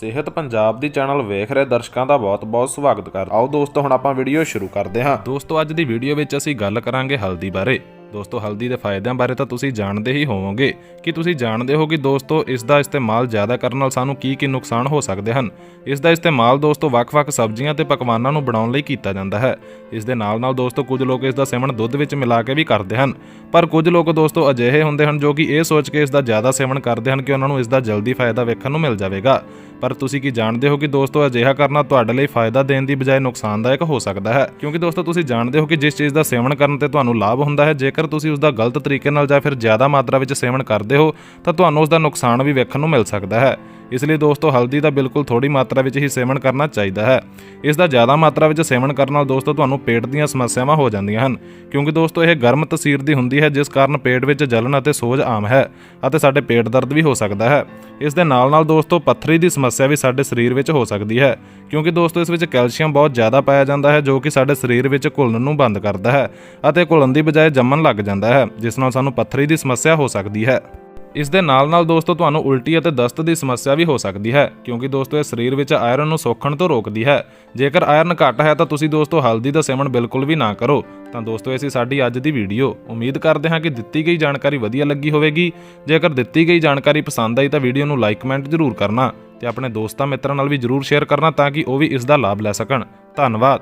ਸਿਹਤ ਪੰਜਾਬ ਦੀ ਚੈਨਲ ਵੇਖ ਰਹੇ ਦਰਸ਼ਕਾਂ ਦਾ ਬਹੁਤ-ਬਹੁਤ ਸਵਾਗਤ ਕਰ ਆਓ ਦੋਸਤੋ, ਹੁਣ ਆਪਾਂ ਵੀਡੀਓ ਸ਼ੁਰੂ ਕਰਦੇ ਹਾਂ। ਦੋਸਤੋ, ਅੱਜ ਦੀ ਵੀਡੀਓ ਵਿੱਚ ਅਸੀਂ ਗੱਲ ਕਰਾਂਗੇ ਹਲਦੀ ਬਾਰੇ। ਦੋਸਤੋ, ਹਲਦੀ ਦੇ ਫਾਇਦਿਆਂ ਬਾਰੇ ਤਾਂ ਤੁਸੀਂ ਜਾਣਦੇ ਹੀ ਹੋਵੋਗੇ। ਕਿ ਤੁਸੀਂ ਜਾਣਦੇ ਹੋ ਕਿ ਦੋਸਤੋ, ਇਸ ਦਾ ਇਸਤੇਮਾਲ ਜ਼ਿਆਦਾ ਕਰਨ ਨਾਲ ਸਾਨੂੰ ਕੀ ਕੀ ਨੁਕਸਾਨ ਹੋ ਸਕਦੇ ਹਨ? ਇਸ ਦਾ ਇਸਤੇਮਾਲ ਦੋਸਤੋ, ਵੱਖ-ਵੱਖ ਸਬਜ਼ੀਆਂ ਤੇ ਪਕਵਾਨਾਂ ਨੂੰ ਬਣਾਉਣ ਲਈ ਕੀਤਾ ਜਾਂਦਾ ਹੈ। ਇਸ ਦੇ ਨਾਲ-ਨਾਲ ਦੋਸਤੋ, ਕੁਝ ਲੋਕ ਇਸ ਦਾ ਸੇਵਨ ਦੁੱਧ ਵਿੱਚ ਮਿਲਾ ਕੇ ਵੀ ਕਰਦੇ ਹਨ। ਪਰ ਕੁਝ ਲੋਕ ਦੋਸਤੋ, ਅਜਿਹੇ ਹੁੰਦੇ ਹਨ ਜੋ ਕਿ ਇਹ ਸੋਚ ਕੇ ਇਸ ਦਾ ਜ਼ਿਆਦਾ ਸੇਵਨ ਕਰਦੇ ਹਨ ਕਿ ਉਹਨਾਂ ਨੂੰ ਇਸ ਦਾ ਜਲਦੀ ਫਾਇਦਾ ਵੇਖਣ ਨੂੰ ਮਿਲ ਜਾਵੇਗਾ। ਪਰ ਤੁਸੀਂ ਕੀ ਜਾਣਦੇ ਹੋ ਕਿ ਦੋਸਤੋ, ਅਜਿਹਾ ਕਰਨਾ ਤੁਹਾਡੇ ਲਈ ਫਾਇਦਾ ਦੇਣ ਦੀ ਬਜਾਏ ਨੁਕਸਾਨਦਾਇਕ ਹੋ ਸਕਦਾ ਹੈ? ਕਿਉਂਕਿ ਦੋਸਤੋ, ਤੁਸੀਂ ਜਾਣਦੇ ਹੋ ਕਿ ਜਿਸ ਚੀਜ਼ ਦਾ ਸੇਵਨ ਕਰਨ ਤੇ ਤੁਹਾਨੂੰ ਲਾਭ ਹੁੰਦਾ ਹੈ, ਜੇਕਰ ਤੁਸੀਂ ਉਸ ਦਾ ਗਲਤ ਤਰੀਕੇ ਨਾਲ ਜਾਂ ਫਿਰ ਜ਼ਿਆਦਾ ਮਾਤਰਾ ਵਿੱਚ ਸੇਵਨ ਕਰਦੇ ਹੋ, ਤਾਂ ਤੁਹਾਨੂੰ ਉਸ ਦਾ ਨੁਕਸਾਨ ਵੀ ਵੇਖਣ ਨੂੰ ਮਿਲ ਸਕਦਾ ਹੈ। ਇਸ ਲਈ ਦੋਸਤੋ, ਹਲਦੀ ਦਾ ਬਿਲਕੁਲ ਥੋੜੀ ਮਾਤਰਾ ਵਿੱਚ ਹੀ ਸੇਵਨ ਕਰਨਾ ਚਾਹੀਦਾ ਹੈ। ਇਸ ਦਾ ਜ਼ਿਆਦਾ ਮਾਤਰਾ ਵਿੱਚ ਸੇਵਨ ਕਰਨ ਨਾਲ ਦੋਸਤੋ, ਤੁਹਾਨੂੰ ਪੇਟ ਦੀਆਂ ਸਮੱਸਿਆਵਾਂ ਹੋ ਜਾਂਦੀਆਂ ਹਨ। ਕਿਉਂਕਿ ਦੋਸਤੋ, ਇਹ ਗਰਮ ਤਸੀਰ ਦੀ ਹੁੰਦੀ ਹੈ, ਜਿਸ ਕਾਰਨ ਪੇਟ ਵਿੱਚ ਜਲਨ ਅਤੇ ਸੋਜ ਆਮ ਹੈ ਅਤੇ ਸਾਡੇ ਪੇਟ ਦਰਦ ਵੀ ਹੋ ਸਕਦਾ ਹੈ। ਇਸ ਦੇ ਨਾਲ-ਨਾਲ ਦੋਸਤੋ, ਪੱਥਰੀ ਦੀ ਸਮੱਸਿਆ ਵੀ ਸਾਡੇ ਸਰੀਰ ਵਿੱਚ ਹੋ ਸਕਦੀ ਹੈ, ਕਿਉਂਕਿ ਦੋਸਤੋ, ਇਸ ਵਿੱਚ ਕੈਲਸ਼ੀਅਮ ਬਹੁਤ ਜ਼ਿਆਦਾ ਪਾਇਆ ਜਾਂਦਾ ਹੈ, ਜੋ ਕਿ ਸਾਡੇ ਸਰੀਰ ਵਿੱਚ ਘੁਲਣ ਨੂੰ ਬੰਦ ਕਰਦਾ ਹੈ ਅਤੇ ਘੁਲਣ ਦੀ ਬਜਾਏ ਜੰਮਣ ਲੱਗ ਜਾਂਦਾ ਹੈ, ਜਿਸ ਨਾਲ ਸਾਨੂੰ ਪੱਥਰੀ ਦੀ ਸਮੱਸਿਆ ਹੋ ਸਕਦੀ ਹੈ। ਇਸ ਦੇ ਨਾਲ-ਨਾਲ ਦੋਸਤੋ, ਤੁਹਾਨੂੰ ਉਲਟੀ ਅਤੇ ਦਸਤ ਦੀ ਸਮੱਸਿਆ ਵੀ ਹੋ ਸਕਦੀ ਹੈ, ਕਿਉਂਕਿ ਦੋਸਤੋ, ਇਹ ਸਰੀਰ ਵਿੱਚ ਆਇਰਨ ਨੂੰ ਸੋਖਣ ਤੋਂ ਰੋਕਦੀ ਹੈ। ਜੇਕਰ ਆਇਰਨ ਘੱਟ ਹੈ, ਤਾਂ ਤੁਸੀਂ ਦੋਸਤੋ, ਹਲਦੀ ਦਾ ਸੇਵਨ ਬਿਲਕੁਲ ਵੀ ਨਾ ਕਰੋ। ਤਾਂ ਦੋਸਤੋ, ਇਹ ਸੀ ਸਾਡੀ ਅੱਜ ਦੀ ਵੀਡੀਓ। ਉਮੀਦ ਕਰਦੇ ਹਾਂ ਕਿ ਦਿੱਤੀ ਗਈ ਜਾਣਕਾਰੀ ਵਧੀਆ ਲੱਗੀ ਹੋਵੇਗੀ। ਜੇਕਰ ਦਿੱਤੀ ਗਈ ਜਾਣਕਾਰੀ ਪਸੰਦ ਆਈ, ਤਾਂ ਵੀਡੀਓ ਨੂੰ ਲਾਈਕ ਕਮੈਂਟ ਜ਼ਰੂਰ ਕਰਨਾ ਤੇ ਆਪਣੇ ਦੋਸਤਾਂ ਮਿੱਤਰਾਂ ਨਾਲ ਵੀ ਜ਼ਰੂਰ ਸ਼ੇਅਰ ਕਰਨਾ ਤਾਂ ਕਿ ਉਹ ਵੀ ਇਸ ਦਾ ਲਾਭ ਲੈ ਸਕਣ। ਧੰਨਵਾਦ।